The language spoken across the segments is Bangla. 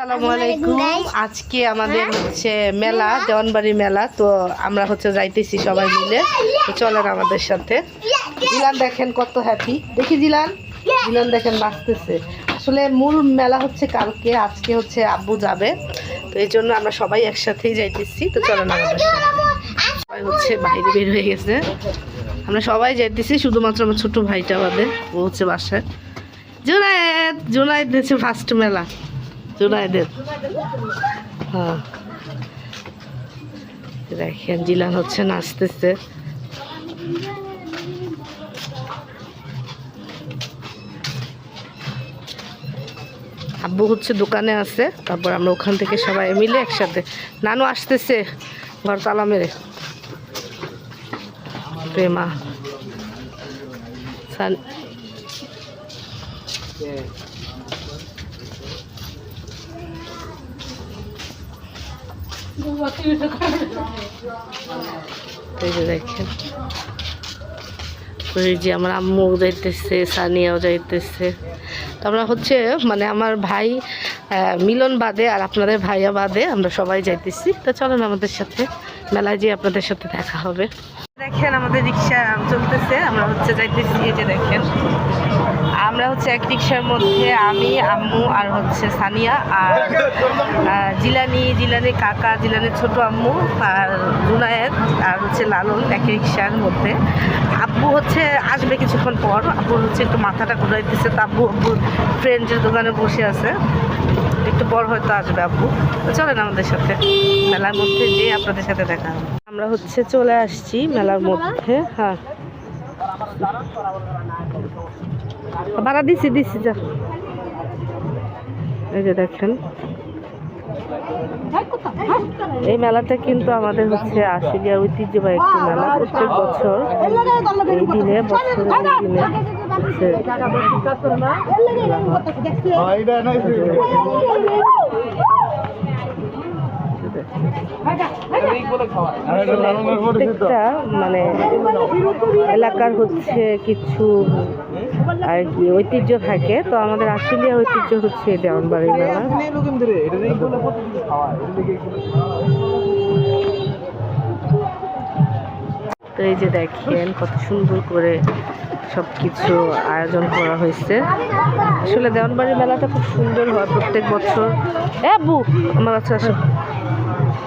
আসসালামু আলাইকুম। আজকে আমাদের হচ্ছে মেলা দেওয়ানবাড়ি মেলা। তো আমরা হচ্ছে যাইতেছি সবাই মিলে। চলেন আমাদের সাথে। জিলান দেখেন কত হ্যাপি দেখি জিলান? জিলান দেখেন নাচতেছে আসলে মূল মেলা হচ্ছে কালকে আজকে হচ্ছে আব্বু যাবে। তো এই জন্য আমরা সবাই একসাথেই যাইতেছি। তো চলেন আমাদের সাথে। সবাই হচ্ছে বাইরে বের হয়ে গেছে। আমরা সবাই যাইতেছি শুধুমাত্র আমার ছোট ভাইটা বাদে ও হচ্ছে বাসায়। জুনায়েদ! জুনায়েদ হচ্ছে ফার্স্ট মেলা। হ্যাঁ। দেখেন, জিলান হচ্ছে, নাচতেছে। আব্বু হচ্ছে, দোকানে আছে। তারপর আমরা ওখান থেকে সবাই মিলে একসাথে। নানু আসতেছে ঘর তালা মেরে। প্রেমা। সান আমার আম্মু যাইতেছে, সানিয়াও যাইতেছে। তো আমরা হচ্ছে মানে আমার ভাই মিলন বাদে আর আপনাদের ভাইয়া বাদে আমরা সবাই যাইতেছি। তো চলেন আমাদের সাথে, মেলায় যেয়ে আপনাদের সাথে দেখা হবে। দেখেন আমাদের রিক্সা চলতেছে, আমরা হচ্ছে যাইতেছি এই যে দেখেন। আমরা হচ্ছে এক রিক্সার মধ্যে আমি, আম্মু আর হচ্ছে সানিয়া আর জিলানি জিলানি কাকা, জিলানির ছোট আম্মু আর রুনায়েত আর হচ্ছে লালন এক রিক্সার মধ্যে। আব্বু হচ্ছে আসবে কিছুক্ষণ পর, আব্বু হচ্ছে একটু মাথাটা ঘুরাইতেছে, তো আব্বু আব্বুর ফ্রেন্ডের দোকানে বসে আছে। একটু পর হয়তো আসবে আব্বু। চলেন আমাদের সাথে। মেলার মধ্যে যেয়ে আপনাদের সাথে দেখা হবে। আমরা হচ্ছে চলে আসছি মেলার মধ্যে হ্যাঁ। ভাড়া দিছি দিছি যা। এই যে দেখেন। এই মেলাটা কিন্তু আমাদের হচ্ছে আশুলিয়া ঐতিহ্যবাহী একটি মেলা। প্রত্যেক বছর এই দিনে বছরের এই দিনে হচ্ছে প্রত্যেকটা মানে এলাকার হচ্ছে কিছু আর কি ঐতিহ্য থাকে। তো আমাদের আশুলিয়া ঐতিহ্য হচ্ছে এই দেওয়ানবাড়ি মেলা। তো এই যে দেখেন, কত সুন্দর করে সব কিছু আয়োজন করা হয়েছে। আসলে দেওয়ানবাড়ির মেলাটা খুব সুন্দর হয় প্রত্যেক বছর। আমার কাছে আসো।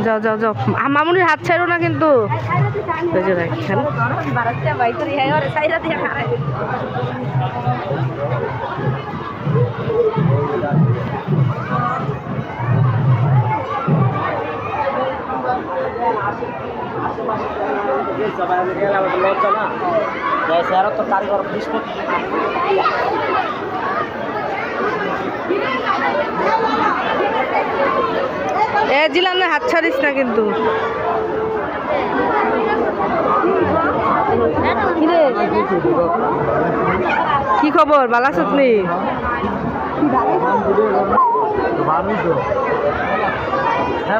যাও যাও যাও। মামুনির হাত ছাড়ো না কিন্তু। যে দেখেন তো কারিগর এ জিলাম না হাত ছাড়িস না কিন্তু। কি খবর? আছো তুমি? হ্যাঁ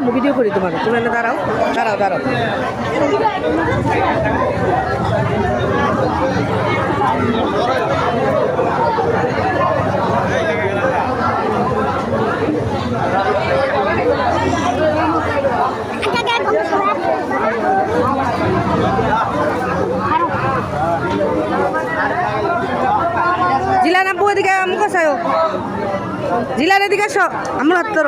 দাঁড়াও ভিডিও করি তোমার তুমি এনে দাঁড়াও দাঁড়াও দাঁড়াও। জিলান আব্বু এদিকে, আমাকে আসায় জিলান এদিকে আসো আমরা তোর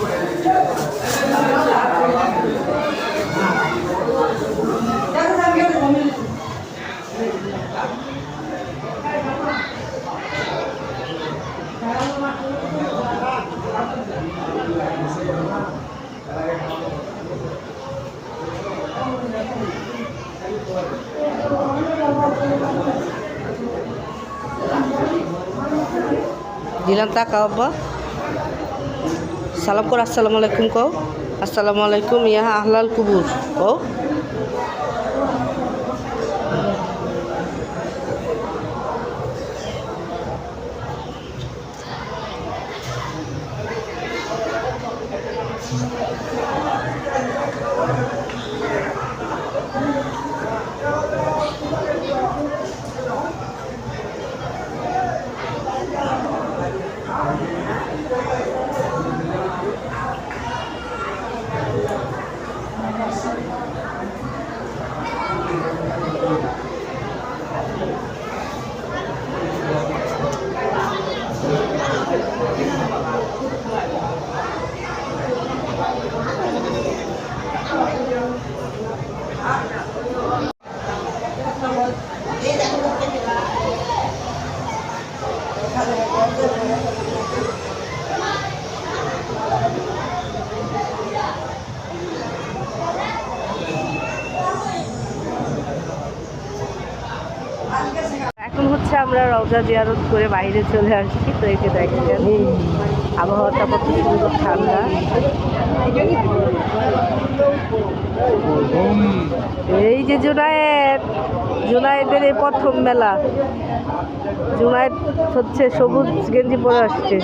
দিলাম তাকাও সালাম কর আসসালামু আলাইকুম কও। আসসালামু আলাইকুম ইয়া আহলাল কুবুর। কও। এখন হচ্ছে আমরা রওজা জিয়ারত করে বাইরে চলে আসছি, তো এই যে দেখছেন আবহাওয়াটা কত সুন্দর ঠান্ডা। এই যে জুনায়েদ। জুনায়েদের এই প্রথম মেলা। জুনায়েদ হচ্ছে সবুজ গেঞ্জি পরে আসছে।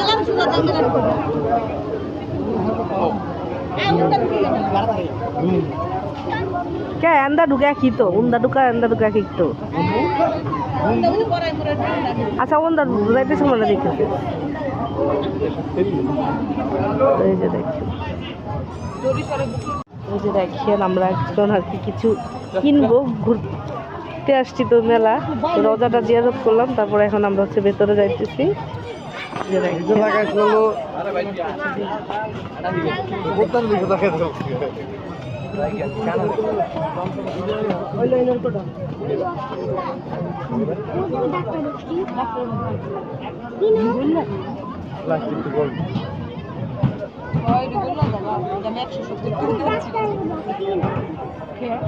কে এন্দা ঢুকা কি তো? উন্দা ঢুকা এন্দা ঢুকা কি তো। আচ্ছা ওন্দা যাইতে সময় না দেখেছে এই যে দেখছেন এই যে দেখেন, আমরা একজন আর কি কিছু কিনবো ঘুরতে আসছি তো মেলা রোজাটা জিয়ারত করলাম তারপরে এখন আমরা হচ্ছে ভেতরে যাইতেছি। তো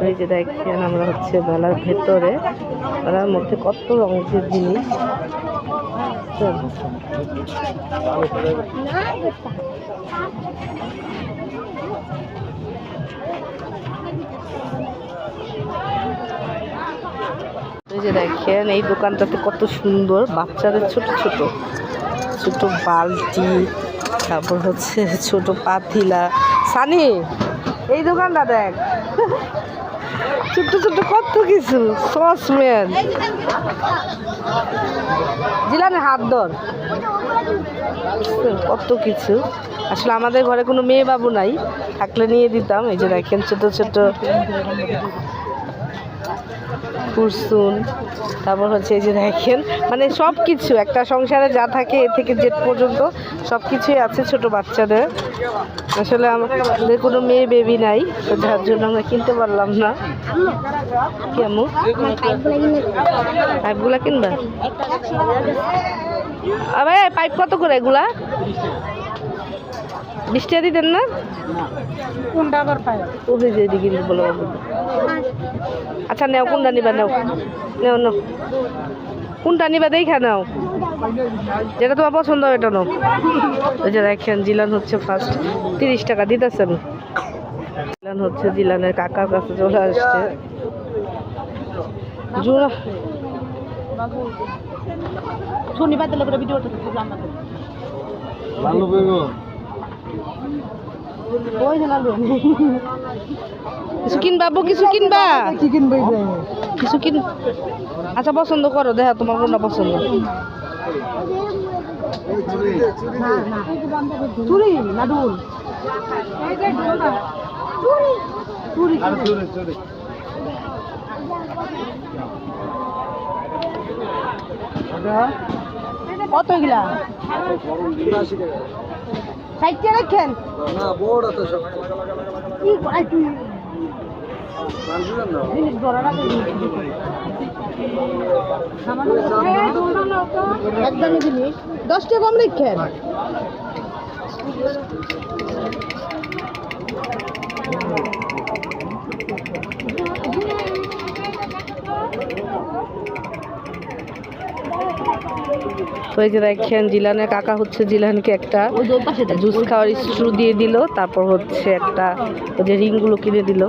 এই যে দেখছেন আমরা হচ্ছে মেলার ভেতরে, মেলার মধ্যে কত রঙের জিনিস। এই যে দেখেন, এই দোকানটাতে কত সুন্দর, বাচ্চাদের ছোট ছোট ছোট বালতি, তারপর হচ্ছে ছোট পাতিলা। সানি, এই দোকানটা দেখ। ছোট্ট ছোট্ট কত কিছু সসম্যান জিলানে হাত ধর। কত কিছু। আসলে আমাদের ঘরে কোনো মেয়ে বাবু নাই, থাকলে নিয়ে দিতাম, এই যে দেখেন ছোট ছোট কুরসুন তারপর হচ্ছে এই যে দেখেন মানে সব কিছু একটা সংসারে যা থাকে এ থেকে জেড পর্যন্ত সব কিছুই আছে ছোট বাচ্চাদের। আসলে আমাদের কোনো মেয়ে বেবি নাই তো যার জন্য আমরা কিনতে পারলাম না। কেমন পাইপগুলা কিনবা? আবে পাইপ কত করে এগুলা? বিশ টাকা দিতেন না? কোনটা আবার পায় ওই যে এদিকে বলো। আচ্ছা নেও কোনটা নিবা নেও। নেও নাও। কোনটা নিবা দেখা নাও। যেটা তোমার পছন্দ হয় এটা নাও। ওই যে দেখেন জিলান হচ্ছে ফার্স্ট তিরিশ টাকা দিতেছেন। জিলান হচ্ছে জিলানের কাকার কাছে চলে আসছে। জোড়া। শনিবার দিলে করে ভিডিও ভালো কিছু কিনবা আব্বু কিছু কিনবা? কি কিনবে কিছু কিন আচ্ছা পছন্দ করো দেখা তোমার কোনটা পছন্দ? চুরি না ডুল চুরি আর চলে চলে কত এগুলা? সাইডটা রাখেন? না বড় তো সব। কি করাই তুই। রাখে একদমই জিনিস। দশ টাকা কম রেখেন। তো এই যে দেখেন, জিলানের কাকা হচ্ছে জিলানকে একটা। জুস খাওয়ার স্ট্রু দিয়ে দিল, তারপর হচ্ছে একটা ওই যে রিংগুলো কিনে দিল।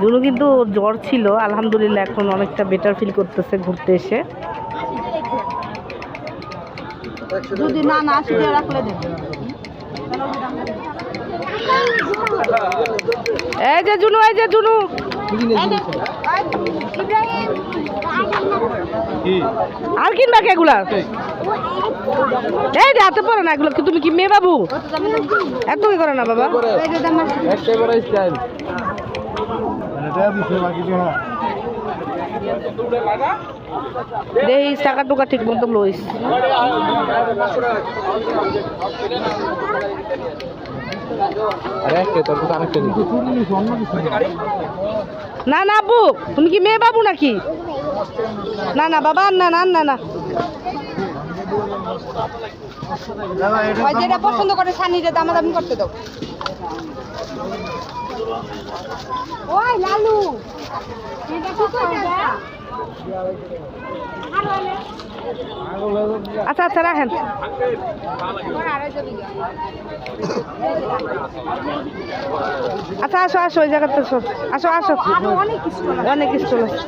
জুনু কিন্তু জ্বর ছিল, আলহামদুলিল্লাহ এখন অনেকটা বেটার ফিল করতেছে ঘুরতে এসে যদি না না রাখলে দেবে এই যে জুনু, এই যে জুনু। আর কিনবা কে এগুলা? এই যে হাতে পড়ে না এগুলো তুমি কি মেয়ে বাবু? এত কি করে না বাবা? দেখিস টাকা টুকা ঠিক মতো লইস। না না, আব্বু, তুমি কি মেয়ে বাবু নাকি? না না, বাবা, না না না না। যেটা পছন্দ করে সানিটা দামাদামি করতে দাও। ওই, লালু। এটা কত আচ্ছা আচ্ছা রাখেন। আচ্ছা আসো আসো ওই জায়গাতে আসো। আসো আসো। অনেক কিছু আছে।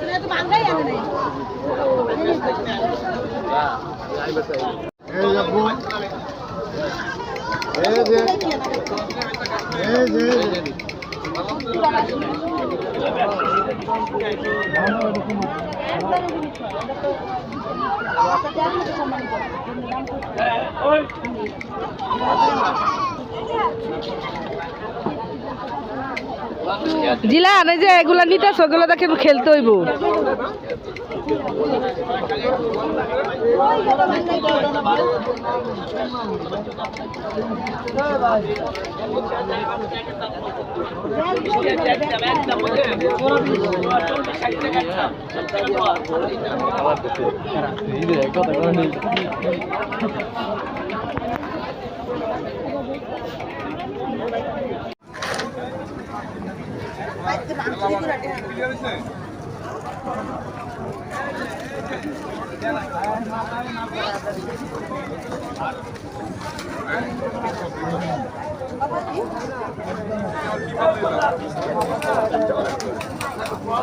এই আপু এই যে এগুলা নিতেছ ওগুলো দেখে খেলতে হইব যে কথা কথা নেই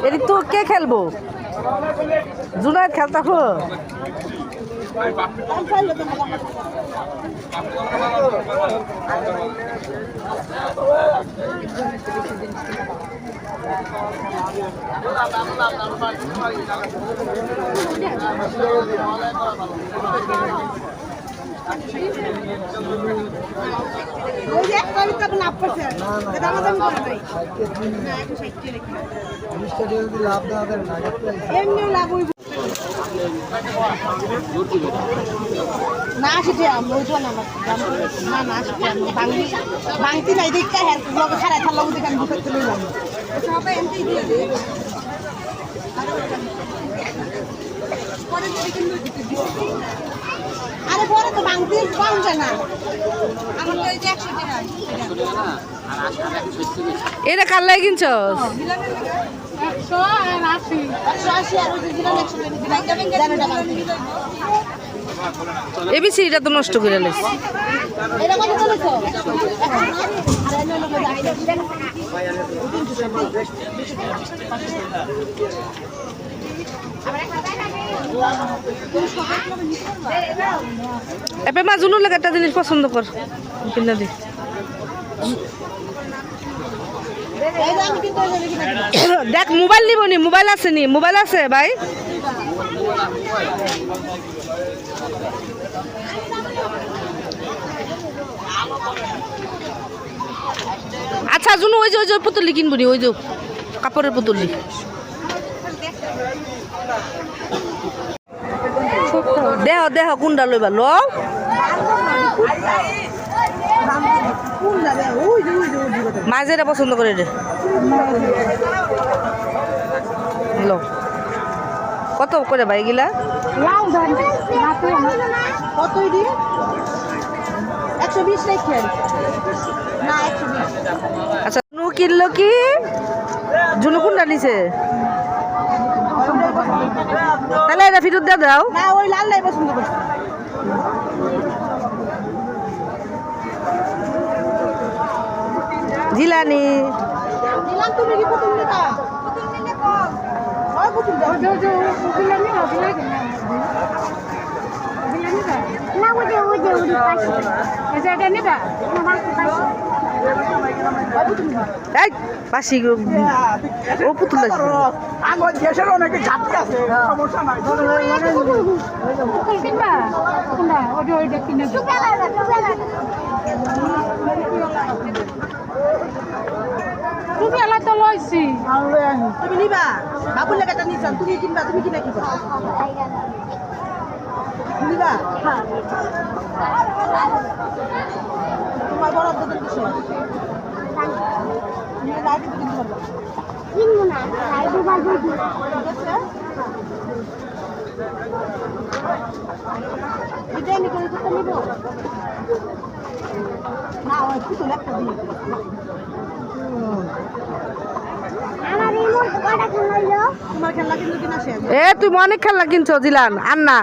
এদিক তো কে খেলব? জুনায়দ খেলতে হো ওই যে একটা আমি তো আপনি লাভ করছেন দামাদামি করে নাই না না এমনি লাভ হইব। না আসিতে আমি ওই আমার না না আসিতে আমি ভাঙি। ভাঙতি নাই দেখা হ্যাঁ খারাপ থাকলাম দেখে আমি বুঝতে লইলাম আরে পরে তো পাওয়া যায় না। আমার তো এই যে একশো টাকা। এটা কার লাগে। একশো আশি। একশো আশি আর টাকা এবিসি এটা তো নষ্ট করে এপে মা জুনুর লাগে একটা জিনিস পছন্দ কর। দেখ, মোবাইল নিব নি, মোবাইল আছে নি, মোবাইল আছে ভাই আচ্ছা জুনু ওই যে ওই যে পুতুলি কিনবো নি ওই যে কাপড়ের পুতুলি দেহ দেহ কোনটা লইবা? ল। কোন যাবে? ওই যে, ওই যে, ওই যে কথা। মাঝে এটা পছন্দ করে রে লো। কত করে ভাই গিলা একশো বিশ রেখেন না একশো বিশ আচ্ছা জুনু কিনলো কি জুনু কোনটা নিছে তাহলে এটা ফেরত দিয়ে দাও না ওই লাল লাই পছন্দ করছি জিলানি তুমি কি পুতুল নিতা পুতুল নিলে কম ওই পুতুল দাও না ওই যে ওই পাশে আচ্ছা এটা নিবা এই পাশি ও পুতুল আমার তো লইছি তুমি নিবা। বাবুর লেখাটা নিচ্ছান তুমি কিনবা, তুমি কিনা কিবা তোমার কিনবো না ঠিক আছে করে তো নিব। না ওই পুতুল একটা দিয়ে শেষ। এ তুই অনেক খেলনা কিনছো জিলান। আর না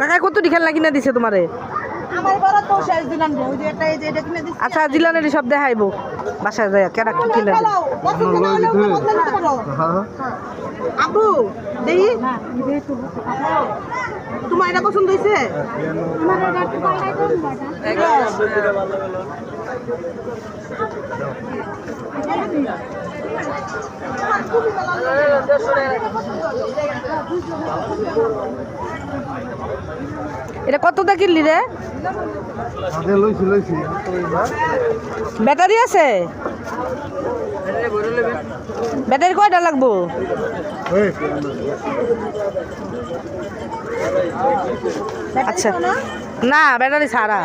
কাকা কতটি খেলনা কিনে দিছে তোমারে? আমার বড় তো শেষ দিলাম রে যে একটা এই যে এটা কিনে দিচ্ছি। আচ্ছা জিলানের সব দেখাইবো। বাসায় যায় কেডা কি কিনে না আবু দেই তোমার এটা পছন্দ হয়েছে? আমার এটা একটু পাল্টাই করুন বাটা এটা কতটা কিনলি রে? ব্যাটারি আছে? ব্যাটারি কয়টা লাগবো? আচ্ছা। না ব্যাটারি ছাড়া।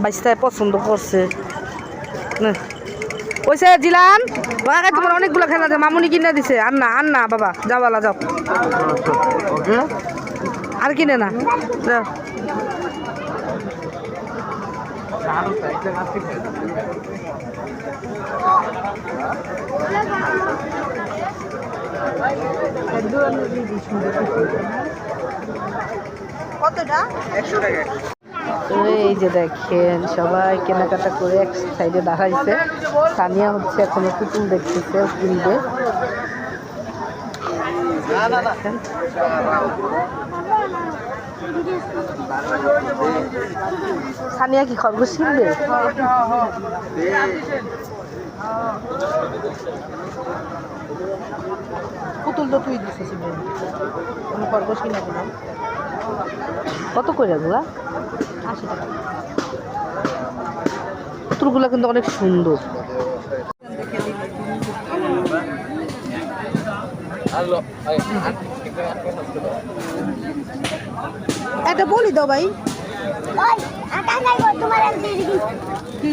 বাইশটায় পছন্দ করছে। নে। ওইসে জিলান বাবা তোমার অনেকগুলো খেলা আছে মামুনি কিনে দিছে। আর না আর না বাবা যাও বালা যাও। আর কিনে না যাও। কতটা? এই যে দেখেন, সবাই কেনাকাটা করে এক সাইডে দাঁড়াইছে। সানিয়া হচ্ছে এখনও পুতুল দেখতেছে কিনবে। সানিয়া কি খরগোশ কিনবে? পুতুল তো তুই দিছিস খরগোশ কিনে দিলাম কত করে এগুলা? আশি টাকা। পুতুলগুলো কিন্তু অনেক সুন্দর। এটা বলি দাও ভাই। কি?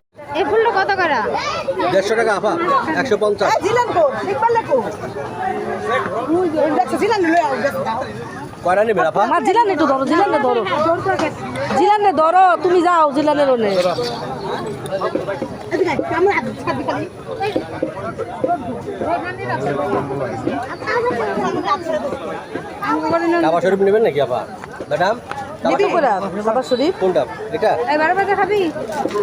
এই ফুলটা কত করে? দেড়শো টাকা আপা একশো পঞ্চাশ। জিলান জিলান কয়টা নেবেন আপা? মা জিলানে একটু ধরো জিলানে ধরো। জিলানে ধরো তুমি যাও জিলানের ওনে। এদিকে আমরা হাত ছাড়ি খালি কাবা শরীফ নেবেন নাকি আপা? ম্যাডাম? কত করে বাবা শরীফ? কোনটা? এটা? এই বারো বাজে খাবি?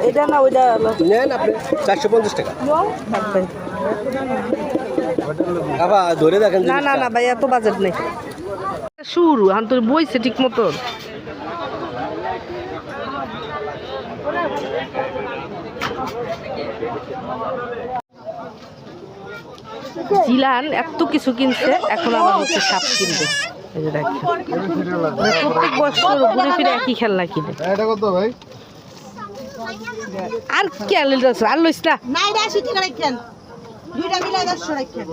এটা না ওইটা নেন আপনি চারশো পঞ্চাশ টাকা। থাকবে। আপা ধরে দেখেন না না না ভাই এত বাজেট নেই। শুরু তোর বইছে ঠিক মতন জিলান এত কিছু কিনছে এখন আবার হচ্ছে সাপ কিনবে। এই যে দেখেন। মানে প্রত্যেক বছর ঘুরে ফিরে একই খেলনা কিনে। এটা কত ভাই? আর কি আর? আর লইস না। না এটা আশি টাকা রাখেন। দুইটা মিলাই দেড়শো রাখেন।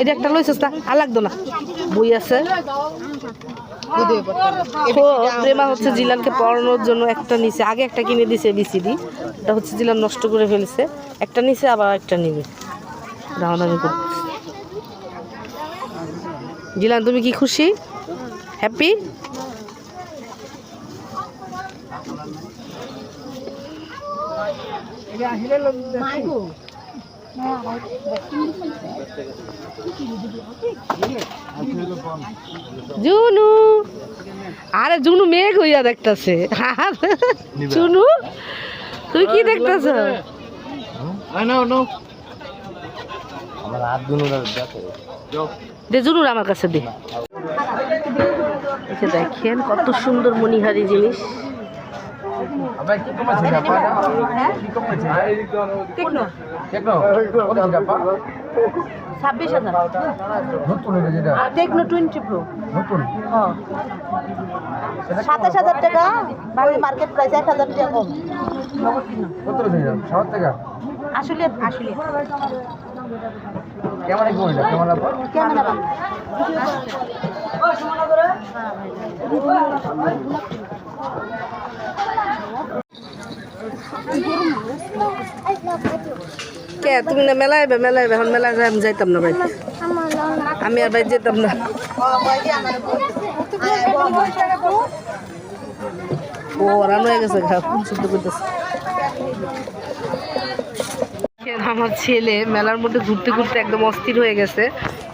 এটা একটা লইছিস না? আর লাগতো না। বই আছে। প্রেমা হচ্ছে জিলানকে পড়ানোর জন্য একটা নিচে আগে একটা কিনে দিছে বিসিডি। এটা হচ্ছে জিলান নষ্ট করে ফেলছে। একটা নিচে আবার একটা নিবে। দামাদামি করতেছে জিলান তুমি কি খুশি? হ্যাপি জুনু। আরে জুনু মেঘ হইয়া দেখতাছে। জুনু তুই কি দেখতাছ? আমার হাত দুনো দেখো। দে জুনুর আমার কাছে দে। এই দেখেন কত সুন্দর মণিহারি জিনিস। আপা ছাব্বিশ হাজার। Tecno twenty pro. সাতাশ হাজার টাকা বাংলা মার্কেট প্রাইস এক হাজার টাকা কম। কত দিন সাত টাকা? আসলে আসলে কেমন কি বললা? কেমন কে তুমি না মেলায় আইবে? এখন মেলায় যাই আমি যাইতাম না বাড়িতে আমি আর বাড়ি যেতাম না। ও রান্না হয়ে গেছে ঘা শুদ্ধ করতেছে। আমার ছেলে মেলার মধ্যে ঘুরতে ঘুরতে একদম অস্থির হয়ে গেছে।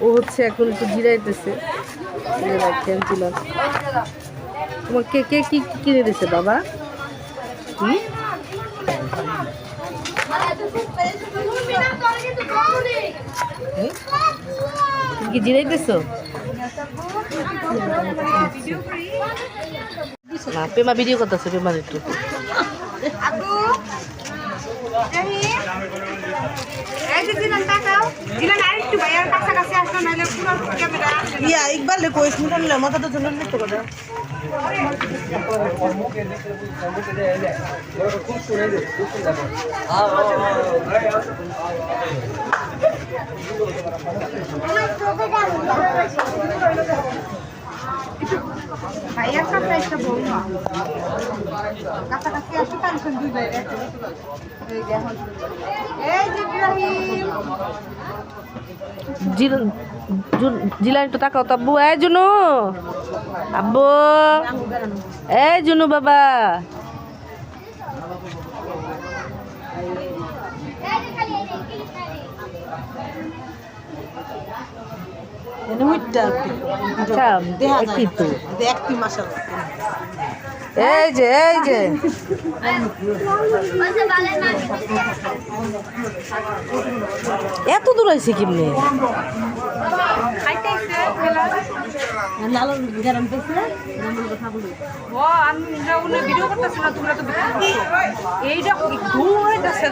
ও হচ্ছে এখন একটু জিরাইতেছে। তোমার কে কে, কি কিনে দিছে বাবা? তুমি কি জিরাইতেছো? না পেমা ভিডিও করতেছে পেমার একটু। ইয়া ইকবাল কইস মিটান লে মাথা তো জন্য লিখতে কথা ভাইয়ার একটা বৌমা কাছাকাছি আসতে এই তাকাও তো আব্বু। এই জুনু। আব্বু। এই জুনু বাবা এনে মুইটা আচ্ছা দেখা কি তো যায় দেখতি মাশাআল্লাহ এই যে এই যে। এত দূর আইছে কেমনে এইটা ঘুম হয়ে। যাচ্ছে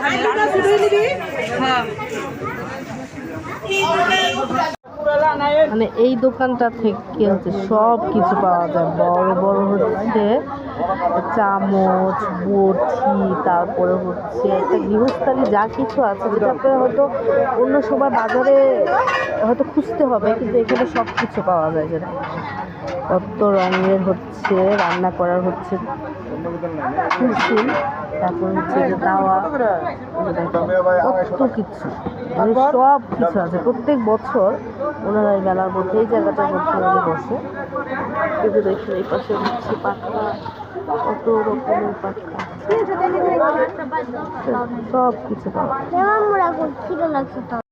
মানে এই দোকানটা থেকে হচ্ছে সব কিছু পাওয়া যায়। বড় বড় হচ্ছে চামচ, বটি, তারপরে হচ্ছে একটা গৃহস্থালী যা কিছু আছে, যেটা আপনারা হয়তো অন্য সময় বাজারে হয়তো খুঁজতে হবে, কিন্তু এখানে সব কিছু পাওয়া যায়। যেটা কত রঙের হচ্ছে, রান্না করার হচ্ছে কুসুম তারপর হচ্ছে যে দাওয়া, কত কিছু মানে সব কিছু আছে। প্রত্যেক বছর ওনারা এই মেলার মধ্যে, এই জায়গাটার মধ্যে ওনারা বসে। কিন্তু দেখুন, এই পাশে হচ্ছে পাখা কত রকমের পাখা সব কিছু পাওয়া।